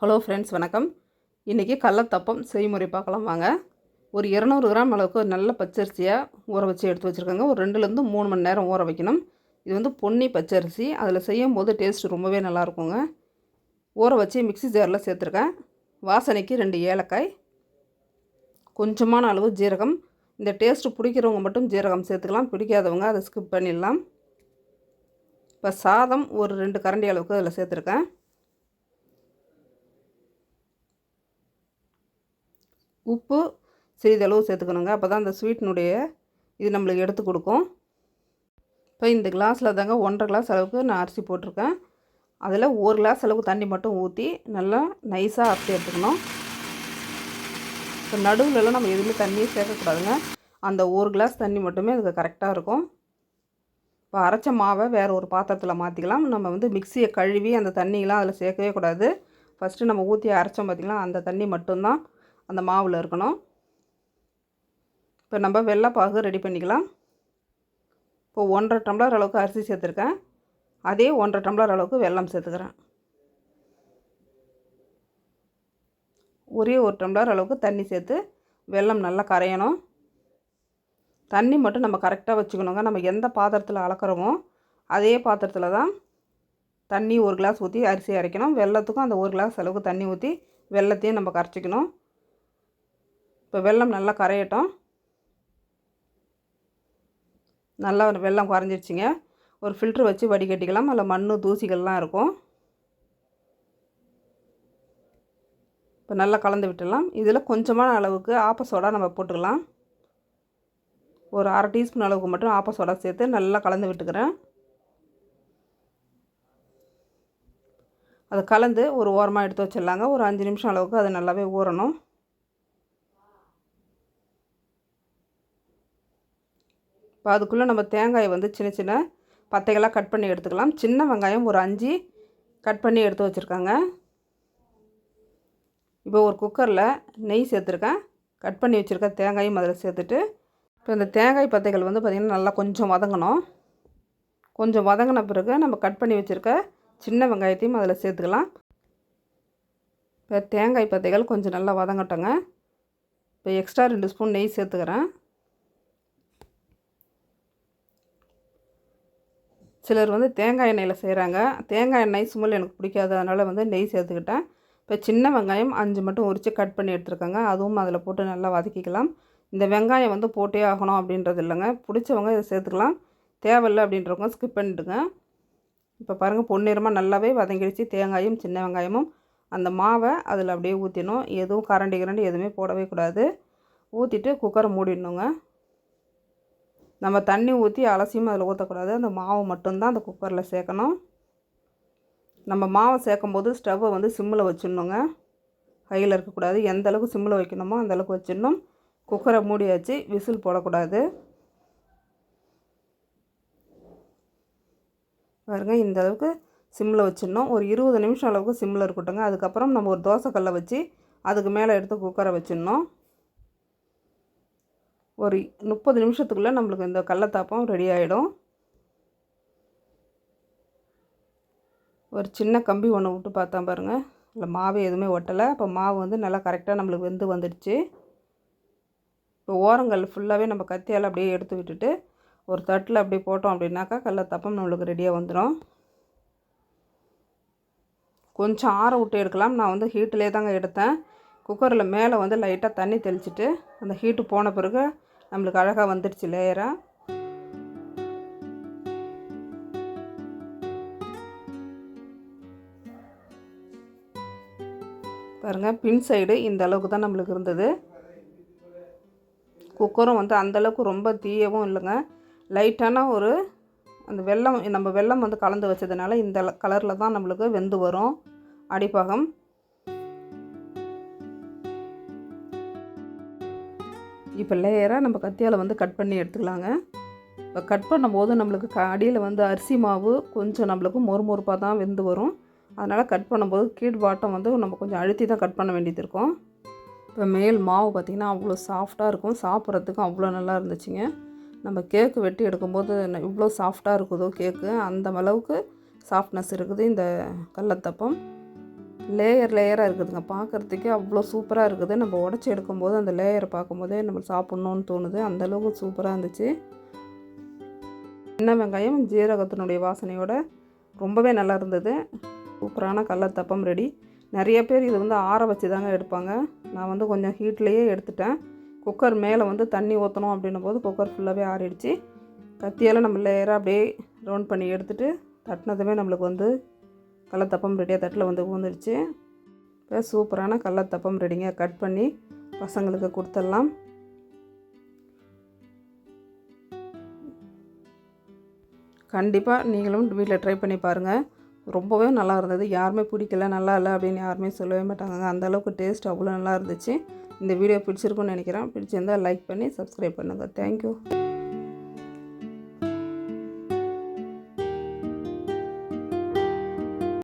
Hello friends வணக்கம். இன்றைக்கி கடலத்தப்பம் செய்முறை பார்க்கலாம் வாங்க. ஒரு இரநூறு கிராம் அளவுக்கு ஒரு நல்ல பச்சரிசியாக ஊற வச்சு எடுத்து வச்சுருக்காங்க. ஒரு ரெண்டுலேருந்து மூணு மணி நேரம் ஊற வைக்கணும். இது வந்து பொன்னி பச்சரிசி. அதில் செய்யும் போது டேஸ்ட் ரொம்பவே நல்லாயிருக்குங்க ஊற வச்சு மிக்ஸி ஜாரில் சேர்த்துருக்கேன். வாசனைக்கு ரெண்டு ஏலக்காய். கொஞ்சமான அளவு ஜீரகம். இந்த டேஸ்ட்டு பிடிக்கிறவங்க மட்டும் ஜீரகம் சேர்த்துக்கலாம். பிடிக்காதவங்க அதை ஸ்கிப் பண்ணிடலாம். இப்போ சாதம் ஒரு ரெண்டு கரண்டி அளவுக்கு அதில் சேர்த்துருக்கேன். உப்பு சிறிதளவு சேர்த்துக்கணுங்க. அப்போ தான் அந்த ஸ்வீட்னுடைய இது நம்மளுக்கு எடுத்து கொடுக்கும். இப்போ இந்த கிளாஸில் தாங்க ஒன்றரை கிளாஸ் அளவுக்கு நான் அரிசி போட்டிருக்கேன். அதில் ஒரு கிளாஸ் அளவுக்கு தண்ணி மட்டும் ஊற்றி நல்லா நைஸாக அரைச்சி எடுத்துக்கணும். இப்போ நடுவில்லாம் நம்ம எதுவுமே தண்ணியே சேர்க்கக்கூடாதுங்க. அந்த ஒரு கிளாஸ் தண்ணி மட்டுமே அதுக்கு கரெக்டாக இருக்கும். இப்போ அரைச்ச மாவை வேறு ஒரு பாத்திரத்தில் மாற்றிக்கலாம் நம்ம வந்து மிக்சியை கழுவி அந்த தண்ணியெலாம் அதில் சேர்க்கவே கூடாது. ஃபஸ்ட்டு நம்ம ஊற்றி அரைச்சோம் பார்த்திங்களா அந்த தண்ணி மட்டும்தான். அந்த மாவில் இருக்கணும். இப்போ நம்ம வெள்ளைப்பாகு ரெடி பண்ணிக்கலாம். இப்போ ஒன்றரை டம்ளர் அளவுக்கு அரிசி சேர்த்துருக்கேன். அதே ஒன்றரை டம்ளர் அளவுக்கு வெல்லம் சேர்த்துக்கிறேன். ஒரே ஒரு டம்ளர் அளவுக்கு தண்ணி சேர்த்து வெல்லம் நல்லா கரையணும். தண்ணி மட்டும் நம்ம கரெக்டாக வச்சுக்கணுங்க. நம்ம எந்த பாத்திரத்தில் அளக்குறோமோ அதே பாத்திரத்தில் தான் தண்ணி ஒரு கிளாஸ் ஊற்றி அரிசி அரைக்கணும். வெள்ளத்துக்கும் அந்த ஒரு கிளாஸ் அளவுக்கு தண்ணி ஊற்றி வெள்ளத்தையும் நம்ம கரைச்சிக்கணும். இப்போ வெள்ளம் நல்லா கரையட்டும். நல்லா வெள்ளம் குறைஞ்சிருச்சிங்க. ஒரு ஃபில்ட்ரு வச்சு வடிகட்டிக்கலாம். அதில் மண் தூசிகள்லாம் இருக்கும். இப்போ நல்லா கலந்து விட்டுடலாம். இதில் கொஞ்சமான அளவுக்கு ஆப்ப சோடா நம்ம போட்டுக்கலாம் ஒரு அரை டீஸ்பூன் அளவுக்கு மட்டும் ஆப்ப சோடா சேர்த்து நல்லா கலந்து விட்டுக்கிறேன். அதை கலந்து ஒரு ஓரமாக எடுத்து வச்சிடலாங்க. ஒரு அஞ்சு நிமிஷம் அளவுக்கு அது நல்லாவே ஊறணும். இப்போ அதுக்குள்ளே நம்ம தேங்காயை வந்து சின்ன சின்ன பத்தைகளாக கட் பண்ணி எடுத்துக்கலாம். சின்ன வெங்காயம் ஒரு அஞ்சு கட் பண்ணி எடுத்து வச்சுருக்காங்க. இப்போ ஒரு குக்கரில் நெய் சேர்த்துருக்கேன். கட் பண்ணி வச்சுருக்க தேங்காயும் அதில் சேர்த்துட்டு இப்போ இந்த தேங்காய் பத்தைகள் வந்து பார்த்திங்கன்னா நல்லா கொஞ்சம் வதங்கணும். கொஞ்சம் வதங்கின பிறகு நம்ம கட் பண்ணி வச்சுருக்க சின்ன வெங்காயத்தையும் அதில் சேர்த்துக்கலாம். இப்போ தேங்காய் பத்தைகள் கொஞ்சம் நல்லா வதங்கட்டோங்க. இப்போ எக்ஸ்ட்ரா ரெண்டு ஸ்பூன் நெய் சேர்த்துக்கிறேன். சிலர் வந்து தேங்காய் எண்ணெயில் செய்கிறாங்க தேங்காய் எண்ணெய் சுமல் எனக்கு பிடிக்காது. அதனால் வந்து நெய் சேர்த்துக்கிட்டேன். இப்போ சின்ன வெங்காயம் அஞ்சு மட்டும் உரித்து கட் பண்ணி எடுத்துருக்கேங்க. அதுவும் அதில் போட்டு நல்லா வதக்கிக்கலாம். இந்த வெங்காயம் வந்து போட்டே ஆகணும் அப்படின்றது இல்லைங்க. பிடிச்சவங்க இதை சேர்த்துக்கலாம். தேவையில்லை அப்படின்றவங்க ஸ்கிப் பண்ணிவிடுங்க இப்போ பாருங்கள் பொன்னிறமாக நல்லாவே வதங்கிடுச்சு. தேங்காயும் சின்ன வெங்காயமும். அந்த மாவை அதில் அப்படியே ஊற்றிடணும் எதுவும் கரண்டி கரண்டி எதுவுமே போடவே கூடாது. ஊற்றிட்டு குக்கரை மூடிடணுங்க. நம்ம தண்ணி ஊற்றி அலசியும் அதில் ஊற்றக்கூடாது அந்த மாவு மட்டும்தான் அந்த குக்கரில் சேர்க்கணும். நம்ம மாவை சேர்க்கும் போது ஸ்டவ்வை வந்து சிம்மில் வச்சிடணுங்க. கையில் இருக்கக்கூடாது. எந்த அளவுக்கு சிம்மில் வைக்கணுமோ அந்தளவுக்கு வச்சிடணும். குக்கரை மூடி வச்சு விசில் போடக்கூடாது. பாருங்க இந்த அளவுக்கு சிம்மில் வச்சிடணும். ஒரு இருபது நிமிஷம் அளவுக்கு சிம்மில் இருக்கட்டுங்க அதுக்கப்புறம் நம்ம ஒரு தோசைக்கல்லை வச்சு அதுக்கு மேலே எடுத்து குக்கரை வச்சிடணும். ஒரு முப்பது நிமிஷத்துக்குள்ளே நம்மளுக்கு இந்த கடலத்தாப்பம் ரெடி ஆகிடும் ஒரு சின்ன கம்பி ஒன்று விட்டு பார்த்தா பாருங்கள் இல்லை மாவு எதுவுமே ஒட்டலை. அப்போ மாவு வந்து நல்லா கரெக்டாக நம்மளுக்கு வெந்து வந்துடுச்சு. இப்போ ஓரங்கள் ஃபுல்லாகவே நம்ம கத்தியால் அப்படியே எடுத்து விட்டுட்டு ஒரு தட்டில் அப்படியே போட்டோம் அப்படின்னாக்கா கடலத்தாப்பம் நம்மளுக்கு ரெடியாக வந்துடும் கொஞ்சம் ஆற விட்டு எடுக்கலாம். நான் வந்து ஹீட்டிலே தாங்க எடுத்தேன். குக்கரில் மேலே வந்து லைட்டாக தண்ணி தெளிச்சிட்டு அந்த ஹீட்டு போன பிறகு நம்மளுக்கு அழகாக வந்துடுச்சு லேயராக பாருங்கள் பின் சைடு இந்த அளவுக்கு தான் நம்மளுக்கு இருந்தது. குக்கரும் வந்து அந்தளவுக்கு ரொம்ப தீயவும் இல்லைங்க. லைட்டான ஒரு அந்த வெள்ளம் நம்ம வெள்ளம் வந்து கலந்து வச்சதுனால இந்த கலரில் தான் நம்மளுக்கு வெந்து வரும். அடிப்பாகம். இப்போ லேயராக நம்ம கத்தியால் வந்து கட் பண்ணி எடுத்துக்கலாங்க. இப்போ கட் பண்ணும்போது நம்மளுக்கு க அடியில் வந்து அரிசி மாவு கொஞ்சம் நம்மளுக்கு மொறுமொறுப்பாக தான் வெந்து வரும். அதனால் கட் பண்ணும்போது கீழ் பாட்டம் வந்து நம்ம கொஞ்சம் அழுத்தி தான் கட் பண்ண வேண்டியது இருக்கும். இப்போ மேல் மாவு பார்த்திங்கன்னா அவ்வளோ சாஃப்டாக இருக்கும். சாப்பிட்றதுக்கும் அவ்வளோ நல்லா இருந்துச்சுங்க. நம்ம கேக்கு வெட்டி எடுக்கும்போது இவ்வளோ சாஃப்டாக இருக்குதோ கேக்கு அந்த அளவுக்கு சாஃப்ட்னஸ் இருக்குது இந்த கல்லத்தப்பம் லேயர் லேயராக இருக்குதுங்க. பார்க்குறதுக்கே அவ்வளோ சூப்பராக இருக்குது. நம்ம உடச்சி எடுக்கும்போது அந்த லேயரை பார்க்கும்போதே நம்ம சாப்பிட்ணுன்னு தோணுது. அந்தளவுக்கு சூப்பராக இருந்துச்சு. சின்ன வெங்காயம் ஜீரகத்தினுடைய வாசனையோட ரொம்பவே நல்லா இருந்தது. சூப்பரான கடலத்தப்பம் ரெடி நிறைய பேர் இது வந்து ஆற வச்சு தாங்க எடுப்பாங்க. நான் வந்து கொஞ்சம் ஹீட்லேயே எடுத்துட்டேன். குக்கர் மேலே வந்து தண்ணி ஊற்றணும் அப்படின்னும் போது குக்கர் ஃபுல்லாகவே ஆறிடுச்சு. கத்தியால் நம்ம லேயராக அப்படியே ரவுண்ட் பண்ணி எடுத்துகிட்டு தட்டினதுமே நம்மளுக்கு வந்து கடலத்தப்பம் ரெடியாக தட்டில் வந்து ஊந்துருச்சு. இப்போ சூப்பரான கடலத்தப்பம் ரெடிங்க கட் பண்ணி பசங்களுக்கு கொடுத்துடலாம். கண்டிப்பாக நீங்களும் வீட்டில் ட்ரை பண்ணி பாருங்கள் ரொம்பவே நல்லா இருந்தது. யாருமே பிடிக்கல நல்லா இல்லை அப்படின்னு யாருமே சொல்லவே மாட்டாங்க அந்தளவுக்கு டேஸ்ட் அவ்வளோ நல்லா இருந்துச்சு. இந்த வீடியோ பிடிச்சிருக்குன்னு நினைக்கிறேன். பிடிச்சிருந்தால் லைக் பண்ணி சப்ஸ்கிரைப் பண்ணுங்கள் தேங்க்யூ